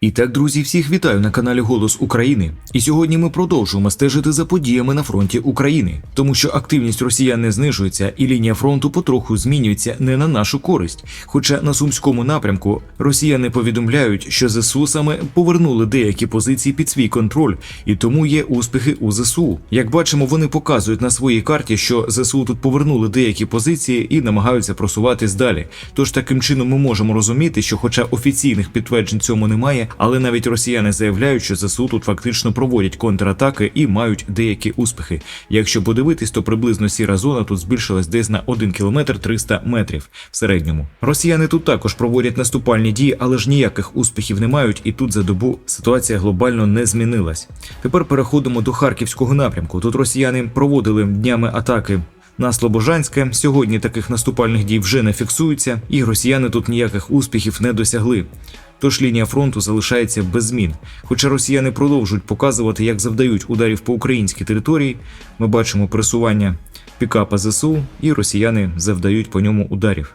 І так, друзі, всіх вітаю на каналі Голос України. І сьогодні ми продовжуємо стежити за подіями на фронті України, тому що активність росіян не знижується, і лінія фронту потроху змінюється не на нашу користь. Хоча на сумському напрямку росіяни повідомляють, що ЗСУ саме повернули деякі позиції під свій контроль, і тому є успіхи у ЗСУ. Як бачимо, вони показують на своїй карті, що ЗСУ тут повернули деякі позиції і намагаються просуватись далі. Тож таким чином ми можемо розуміти, що, хоча офіційних підтверджень цьому немає, але навіть росіяни заявляють, що ЗСУ тут фактично проводять контратаки і мають деякі успіхи. Якщо подивитись, то приблизно сіра зона тут збільшилась десь на 1 кілометр 300 метрів в середньому. Росіяни тут також проводять наступальні дії, але ж ніяких успіхів не мають, і тут за добу ситуація глобально не змінилась. Тепер переходимо до харківського напрямку. Тут росіяни проводили днями атаки. На Слобожанське сьогодні таких наступальних дій вже не фіксується, і росіяни тут ніяких успіхів не досягли. Тож лінія фронту залишається без змін. Хоча росіяни продовжують показувати, як завдають ударів по українській території, ми бачимо пресування пікапа ЗСУ, і росіяни завдають по ньому ударів.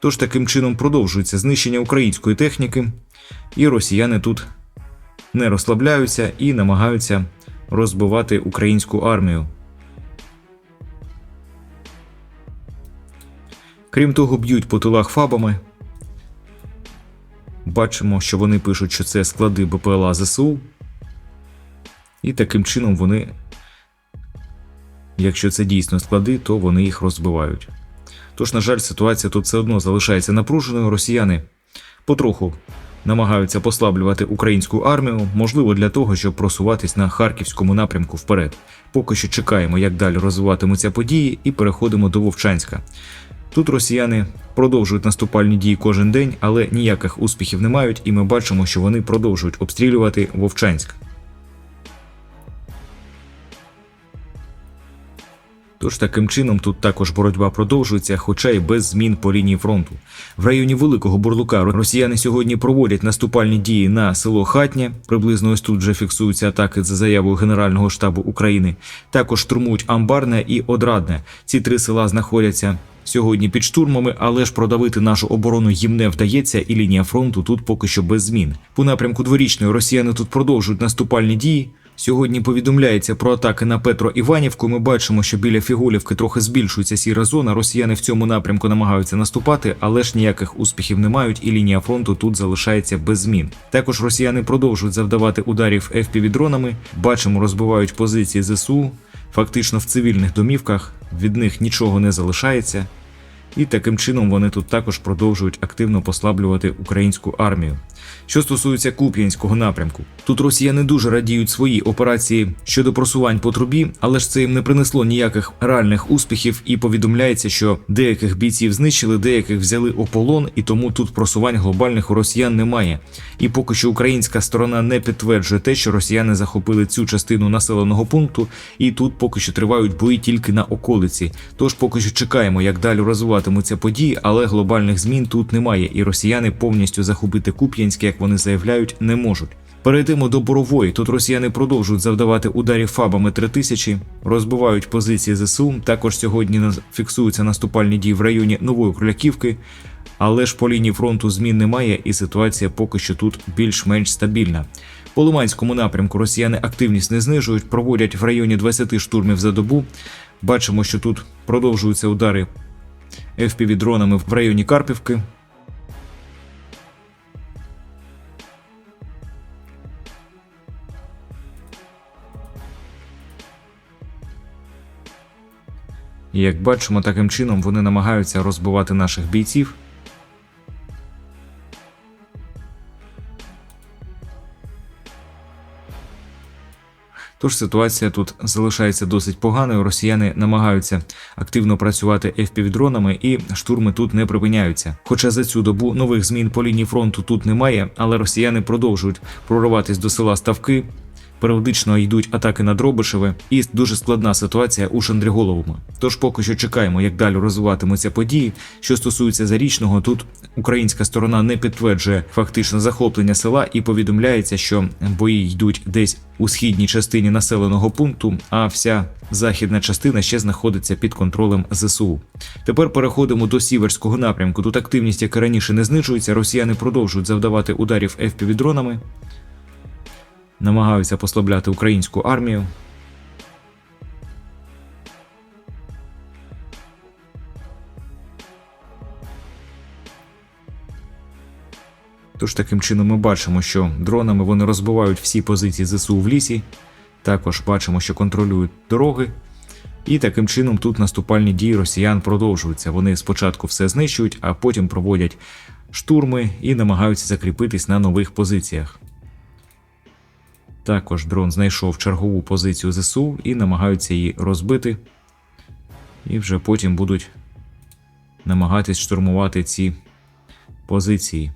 Тож таким чином продовжується знищення української техніки, і росіяни тут не розслабляються і намагаються розбивати українську армію. Крім того, б'ють по тилах фабами. Бачимо, що вони пишуть, що це склади БПЛА ЗСУ. І таким чином вони, якщо це дійсно склади, то вони їх розбивають. Тож, на жаль, ситуація тут все одно залишається напруженою. Росіяни потроху намагаються послаблювати українську армію, можливо, для того, щоб просуватись на харківському напрямку вперед. Поки що чекаємо, як далі розвиватимуться події, і переходимо до Вовчанська. Тут росіяни продовжують наступальні дії кожен день, але ніяких успіхів не мають, і ми бачимо, що вони продовжують обстрілювати Вовчанськ. Тож таким чином тут також боротьба продовжується, хоча й без змін по лінії фронту. В районі Великого Бурлука росіяни сьогодні проводять наступальні дії на село Хатнє. Приблизно ось тут вже фіксуються атаки за заявою Генерального штабу України. Також штурмують Амбарне і Одрадне. Ці три села знаходяться. Сьогодні під штурмами, але ж продавити нашу оборону їм не вдається, і лінія фронту тут поки що без змін. По напрямку дворічної росіяни тут продовжують наступальні дії. Сьогодні повідомляється про атаки на Петро Іванівку. Ми бачимо, що біля Фіголівки трохи збільшується сіра зона. Росіяни в цьому напрямку намагаються наступати, але ж ніяких успіхів не мають, і лінія фронту тут залишається без змін. Також росіяни продовжують завдавати ударів FPV-дронами. Бачимо, розбивають позиції ЗСУ. Фактично в цивільних домівках від них нічого не залишається. І таким чином вони тут також продовжують активно послаблювати українську армію. Що стосується Куп'янського напрямку, тут росіяни дуже радіють свої операції щодо просувань по трубі, але ж це їм не принесло ніяких реальних успіхів, і повідомляється, що деяких бійців знищили, деяких взяли у полон, і тому тут просувань глобальних у росіян немає. І поки що українська сторона не підтверджує те, що росіяни захопили цю частину населеного пункту, і тут поки що тривають бої тільки на околиці. Тож поки що чекаємо, як далі розвиватимуться події, але глобальних змін тут немає, і росіяни повністю захопити Куп'янськ, як вони заявляють, не можуть. Перейдемо до борової. Тут росіяни продовжують завдавати ударів фабами 3000, розбивають позиції ЗСУ. Також сьогодні фіксуються наступальні дії в районі Нової Кроляківки. Але ж по лінії фронту змін немає, і ситуація поки що тут більш-менш стабільна. По Лиманському напрямку росіяни активність не знижують, проводять в районі 20 штурмів за добу. Бачимо, що тут продовжуються удари FPV-дронами в районі Карпівки. І як бачимо, таким чином вони намагаються розбивати наших бійців. Тож ситуація тут залишається досить поганою. Росіяни намагаються активно працювати FPV-дронами і штурми тут не припиняються. Хоча за цю добу нових змін по лінії фронту тут немає, але росіяни продовжують прориватись до села Ставки. Періодично йдуть атаки на Дробишеве, і дуже складна ситуація у Шандріголовому. Тож поки що чекаємо, як далі розвиватимуться події. Що стосується зарічного, тут українська сторона не підтверджує фактично захоплення села і повідомляється, що бої йдуть десь у східній частині населеного пункту, а вся західна частина ще знаходиться під контролем ЗСУ. Тепер переходимо до сіверського напрямку. Тут активність, як і раніше, не знижується. Росіяни продовжують завдавати ударів FPV-дронами, намагаються послабляти українську армію. Тож таким чином ми бачимо, що дронами вони розбивають всі позиції ЗСУ в лісі. Також бачимо, що контролюють дороги. І таким чином тут наступальні дії росіян продовжуються. Вони спочатку все знищують, а потім проводять штурми і намагаються закріпитись на нових позиціях. Також дрон знайшов чергову позицію ЗСУ і намагаються її розбити. І вже потім будуть намагатись штурмувати ці позиції.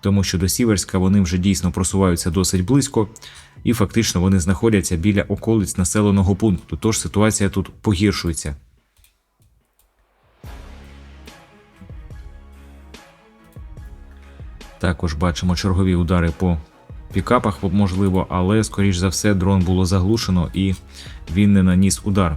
Тому що до Сіверська вони вже дійсно просуваються досить близько, і фактично вони знаходяться біля околиць населеного пункту. Тож ситуація тут погіршується. Також бачимо чергові удари по пікапах, можливо, але, скоріш за все, дрон було заглушено і він не наніс удар.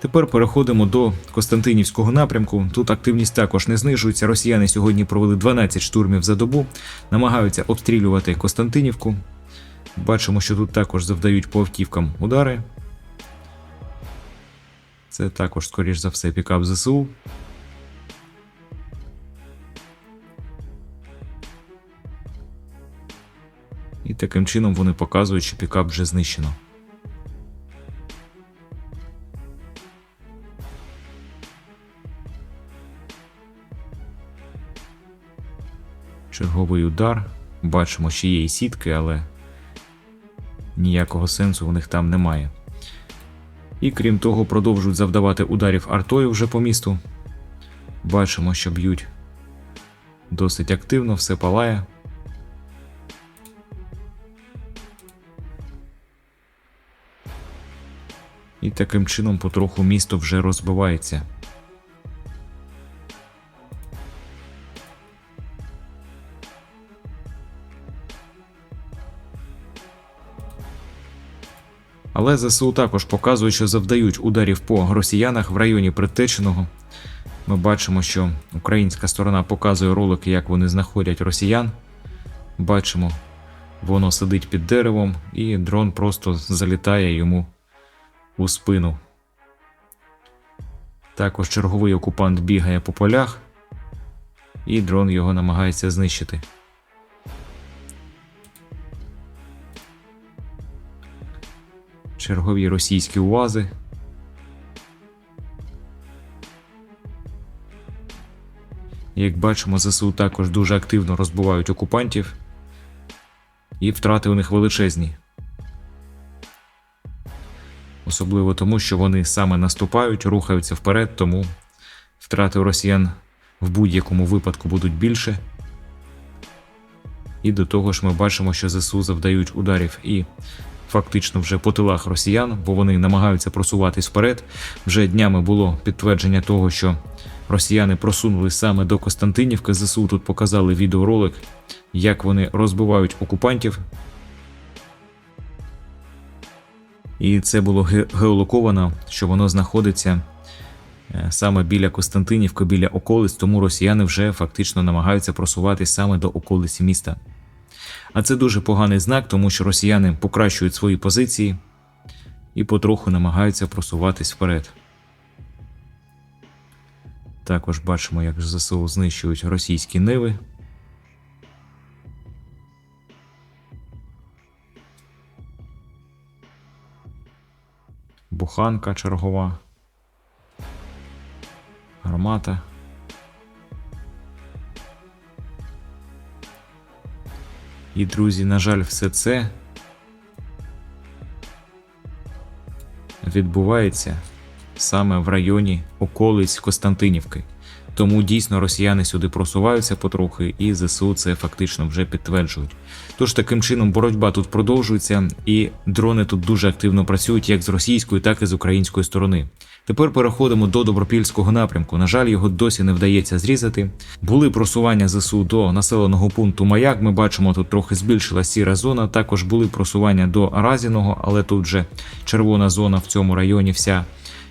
Тепер переходимо до Костянтинівського напрямку. Тут активність також не знижується. Росіяни сьогодні провели 12 штурмів за добу, намагаються обстрілювати Костянтинівку. Бачимо, що тут також завдають по автівкам удари. Це також, скоріш за все, пікап ЗСУ. І таким чином вони показують, що пікап вже знищено. Черговий удар. Бачимо, що є і сітки, але ніякого сенсу в них там немає. І крім того, продовжують завдавати ударів артою вже по місту. Бачимо, що б'ють досить активно, все палає. Таким чином потроху місто вже розбивається. Але ЗСУ також показують, що завдають ударів по росіянах в районі Притеченого. Ми бачимо, що українська сторона показує ролики, як вони знаходять росіян. Бачимо, воно сидить під деревом, і дрон просто залітає йому у спину. Також черговий окупант бігає по полях, і дрон його намагається знищити. чергові російські УАЗи. Як бачимо, ЗСУ також дуже активно розбивають окупантів, і втрати у них величезні. Особливо тому, що вони саме наступають, рухаються вперед, тому втрати у росіян в будь-якому випадку будуть більше. І до того ж ми бачимо, що ЗСУ завдають ударів і фактично вже по тилах росіян, бо вони намагаються просуватись вперед. Вже днями було підтвердження того, що росіяни просунули саме до Костянтинівки. ЗСУ тут показали відеоролик, як вони розбивають окупантів. І це було геолоковано, що воно знаходиться е, саме біля Костянтинівки, біля околиць, тому росіяни вже фактично намагаються просуватись саме до околиці міста. А це дуже поганий знак, тому що росіяни покращують свої позиції і потроху намагаються просуватись вперед. Також бачимо, як ЗСУ знищують російські ниви. Буханка чергова, гармата. І, друзі, на жаль, все це відбувається саме в районі околиць Костянтинівки. Тому дійсно росіяни сюди просуваються потрохи, і ЗСУ це фактично вже підтверджують. Тож таким чином боротьба тут продовжується, і дрони тут дуже активно працюють як з російської, так і з української сторони. Тепер переходимо до добропільського напрямку. На жаль, його досі не вдається зрізати. Були просування ЗСУ до населеного пункту Маяк. Ми бачимо, тут трохи збільшила сіра зона. Також були просування до Разіного, але тут вже червона зона в цьому районі вся.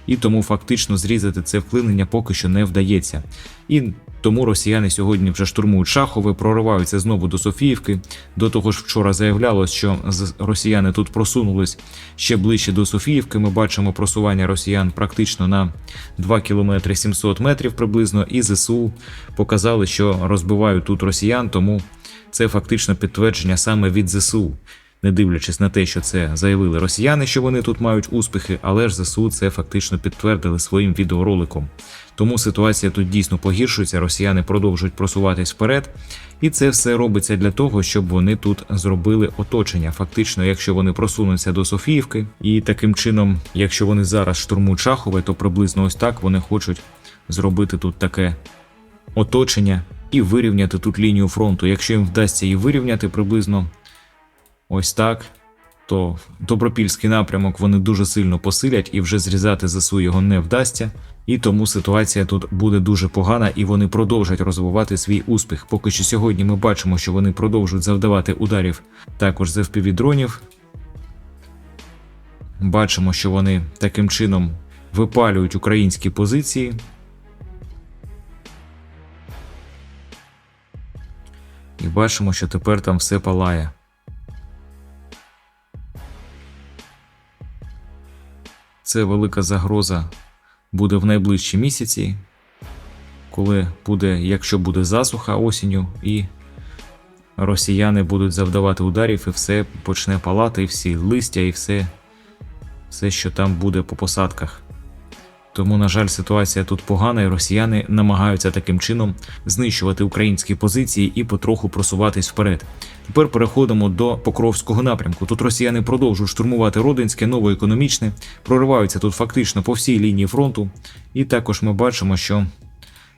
І тому фактично зрізати це вклинення поки що не вдається. І тому росіяни сьогодні вже штурмують Шахове, прориваються знову до Софіївки. До того ж, вчора заявлялось, що росіяни тут просунулись ще ближче до Софіївки. Ми бачимо просування росіян практично на 2 кілометри 700 метрів приблизно. І ЗСУ показали, що розбивають тут росіян, тому це фактично підтвердження саме від ЗСУ. Не дивлячись на те, що це заявили росіяни, що вони тут мають успіхи, але ж ЗСУ це фактично підтвердили своїм відеороликом. Тому ситуація тут дійсно погіршується, росіяни продовжують просуватись вперед, і це все робиться для того, щоб вони тут зробили оточення. Фактично, якщо вони просунуться до Софіївки, і таким чином, якщо вони зараз штурмують Шахове, то приблизно ось так вони хочуть зробити тут таке оточення і вирівняти тут лінію фронту. Якщо їм вдасться її вирівняти приблизно ось так, то добропільський напрямок вони дуже сильно посилять і вже зрізати ЗСУ його не вдасться. І тому ситуація тут буде дуже погана, і вони продовжать розвивати свій успіх. Поки що сьогодні ми бачимо, що вони продовжують завдавати ударів також з fpv дронів. Бачимо, що вони таким чином випалюють українські позиції. І бачимо, що тепер там все палає. Це велика загроза буде в найближчі місяці, коли буде, якщо буде засуха осінню, і росіяни будуть завдавати ударів, і все почне палати, і всі листя, і все, все, що там буде по посадках. Тому, на жаль, ситуація тут погана, і росіяни намагаються таким чином знищувати українські позиції і потроху просуватись вперед. Тепер переходимо до Покровського напрямку. Тут росіяни продовжують штурмувати Родинське, новоекономічне, прориваються тут фактично по всій лінії фронту. І також ми бачимо, що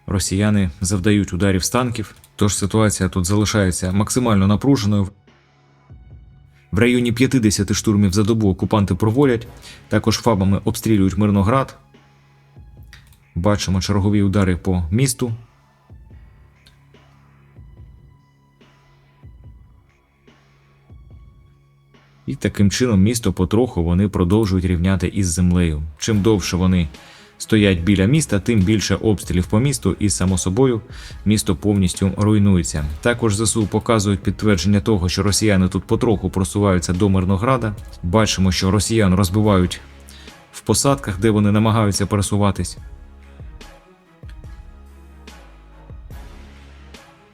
росіяни завдають ударів з танків. Тож ситуація тут залишається максимально напруженою. В районі 50 штурмів за добу окупанти проводять. Також фабами обстрілюють Мирноград. Бачимо чергові удари по місту. І таким чином місто потроху вони продовжують рівняти із землею. Чим довше вони стоять біля міста, тим більше обстрілів по місту, і само собою місто повністю руйнується. Також ЗСУ показують підтвердження того, що росіяни тут потроху просуваються до Мирнограда. Бачимо, що росіян розбивають в посадках, де вони намагаються пересуватись.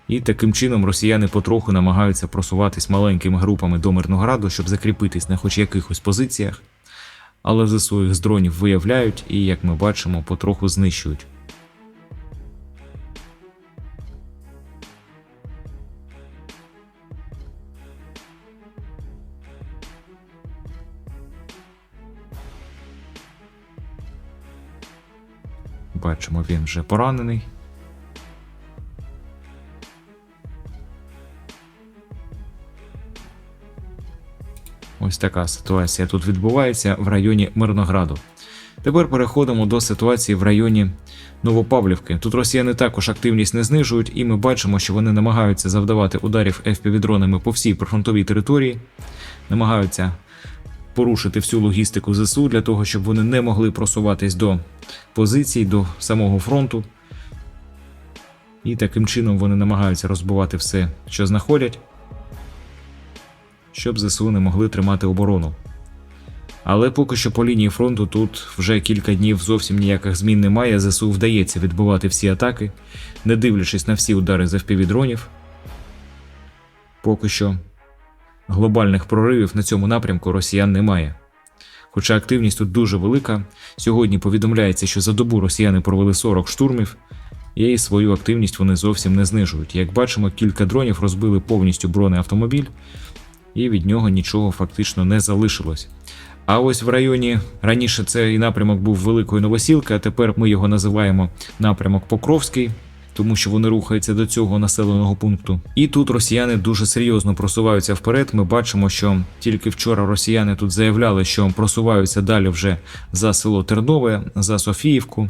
І таким чином росіяни потроху намагаються просуватись маленькими групами до Мирнограду, щоб закріпитись на хоч якихось позиціях. Але ЗСУ їх з дронів виявляють і, як ми бачимо, потроху знищують. Бачимо, він вже поранений. Ось така ситуація тут відбувається в районі Мирнограду. Тепер переходимо до ситуації в районі Новопавлівки. Тут росіяни також активність не знижують, і ми бачимо, що вони намагаються завдавати ударів FPV-дронами по всій прифронтовій території, намагаються порушити всю логістику ЗСУ для того, щоб вони не могли просуватись до позицій, до самого фронту. І таким чином вони намагаються розбивати все, що знаходять щоб ЗСУ не могли тримати оборону. Але поки що по лінії фронту тут вже кілька днів зовсім ніяких змін немає. ЗСУ вдається відбивати всі атаки, не дивлячись на всі удари з FPV-дронів. Поки що глобальних проривів на цьому напрямку росіян немає. Хоча активність тут дуже велика. Сьогодні повідомляється, що за добу росіяни провели 40 штурмів, і свою активність вони зовсім не знижують. Як бачимо, кілька дронів розбили повністю бронеавтомобіль, і від нього нічого фактично не залишилось. А ось в районі раніше цей напрямок був Великої Новосілки, а тепер ми його називаємо напрямок Покровський. Тому що вони рухаються до цього населеного пункту, і тут росіяни дуже серйозно просуваються вперед. Ми бачимо, що тільки вчора росіяни тут заявляли, що просуваються далі вже за село Тернове, за Софіївку.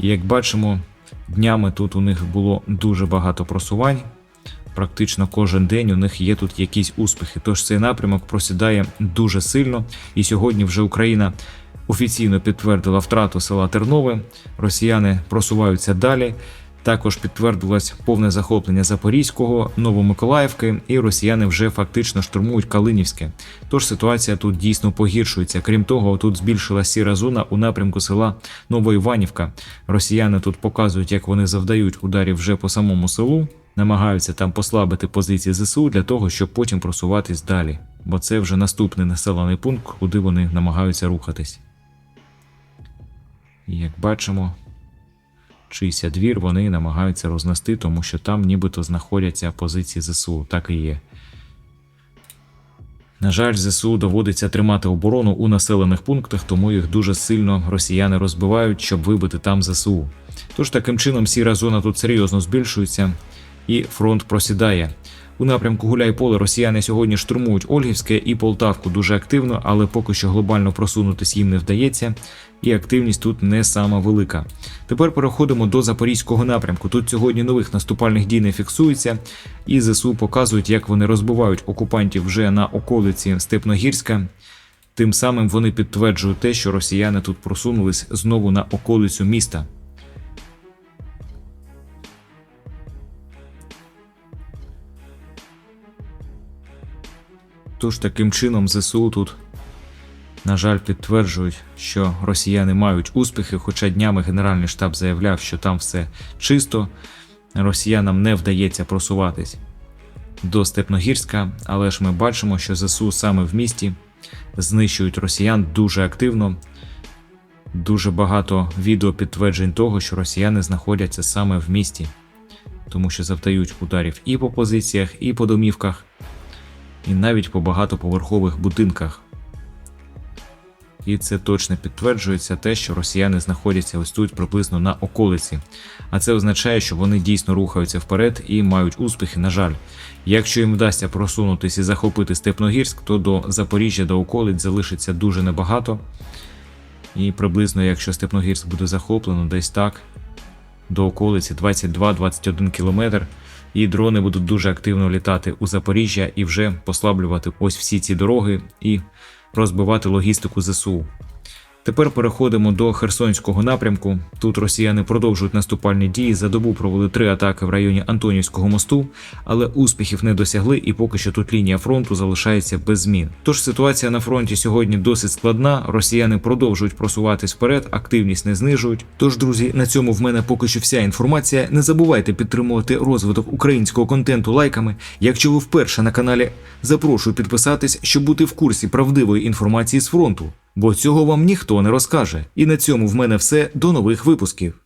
І як бачимо, днями тут у них було дуже багато просувань. Практично кожен день у них є тут якісь успіхи. Тож цей напрямок просідає дуже сильно. І сьогодні вже Україна офіційно підтвердила втрату села Тернове. Росіяни просуваються далі. Також підтвердилось повне захоплення Запорізького, Новомиколаївки, і росіяни вже фактично штурмують Калинівське. Тож ситуація тут дійсно погіршується. Крім того, тут збільшилася сіра зона у напрямку села Новоіванівка. Росіяни тут показують, як вони завдають ударів вже по самому селу, намагаються там послабити позиції ЗСУ для того, щоб потім просуватись далі. Бо це вже наступний населений пункт, куди вони намагаються рухатись. І як бачимо, чийся двір вони намагаються рознести, тому що там нібито знаходяться позиції ЗСУ. Так і є. На жаль, ЗСУ доводиться тримати оборону у населених пунктах, тому їх дуже сильно росіяни розбивають, щоб вибити там ЗСУ. Тож таким чином сіра зона тут серйозно збільшується і фронт просідає. У напрямку Гуляйполе росіяни сьогодні штурмують Ольгівське і Полтавку дуже активно, але поки що глобально просунутись їм не вдається, і активність тут не сама велика. Тепер переходимо до запорізького напрямку. Тут сьогодні нових наступальних дій не фіксується, і ЗСУ показують, як вони розбивають окупантів вже на околиці Степногірська. Тим самим вони підтверджують те, що росіяни тут просунулись знову на околицю міста. Тож таким чином ЗСУ тут, на жаль, підтверджують, що росіяни мають успіхи, хоча днями Генеральний штаб заявляв, що там все чисто, росіянам не вдається просуватись до Степногірська, але ж ми бачимо, що ЗСУ саме в місті знищують росіян дуже активно. Дуже багато відео підтверджень того, що росіяни знаходяться саме в місті, тому що завдають ударів і по позиціях, і по домівках і навіть по багатоповерхових будинках. І це точно підтверджується те, що росіяни знаходяться ось тут приблизно на околиці. А це означає, що вони дійсно рухаються вперед і мають успіхи. На жаль, якщо їм вдасться просунутися і захопити Степногірськ, то до Запоріжжя до околиць залишиться дуже небагато. І приблизно, якщо Степногірськ буде захоплено, десь так до околиці 22-21 кілометр. І дрони будуть дуже активно літати у Запоріжжя і вже послаблювати ось всі ці дороги і розбивати логістику ЗСУ. Тепер переходимо до Херсонського напрямку. Тут росіяни продовжують наступальні дії. За добу провели три атаки в районі Антонівського мосту, але успіхів не досягли, і поки що тут лінія фронту залишається без змін. Тож ситуація на фронті сьогодні досить складна. Росіяни продовжують просуватись вперед, активність не знижують. Тож, друзі, на цьому в мене поки що вся інформація. Не забувайте підтримувати розвиток українського контенту лайками. Якщо ви вперше на каналі, запрошую підписатись, щоб бути в курсі правдивої інформації з фронту бо цього вам ніхто не розкаже. І на цьому в мене все. До нових випусків.